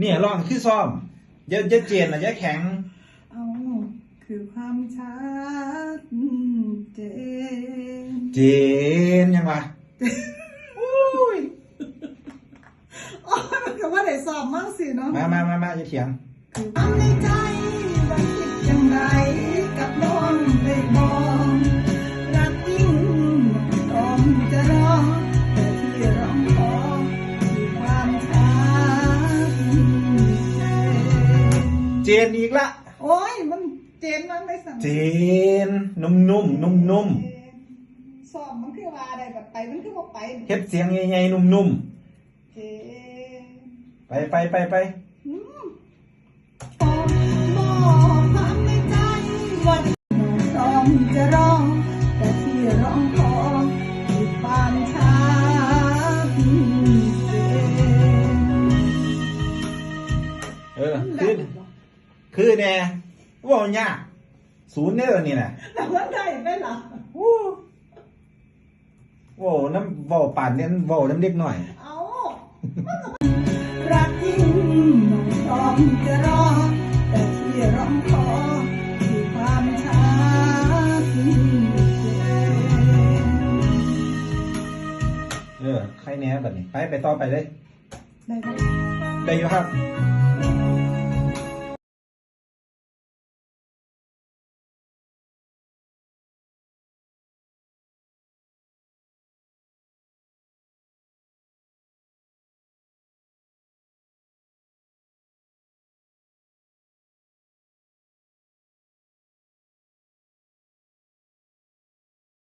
เนี่ยร้องคือซ้อมอย่าอย่าเจนนะอย่าแข็ง เอาคือความชัดเจนเจนยังวะอุ้ยโอ้ยมันก็ว่าได้สอบมากสิเนาะมามามามาอย่าเถียง คือความในใจว่าคิดอย่างไจนเจนอีกละ โอ้ยมันเจนมันไม่สั่งเจน นุ่มนุ่มนุ่มนุ่มสอบมันคือว่าอะไรแบบไปมันคือว่าไปๆเฮ็ดเสียงใหญ่ๆนุ่มนุ่มเจนๆไปไปไปไปอืมบอกบอกความในใจว่าน้องจะร้อง แต่ที่ร้องขอคือความช้าเจนเออคือ คือแน่เว่ายากศูนย์เนี่ยนี่น่ะแต่ว่าได้ไหมล่ะวู้เว้าน้ำเว้าป่านเนี่ยเว้าน้ำเด็กหน่อย เอารักยิ่งน้องจะรอ แต่ที่ร้องขอคือความช้าเจนเออ ใครแน่บัดนี้ ไปไปต่อไปเลย ได้ไหมได้อยู่ครับไ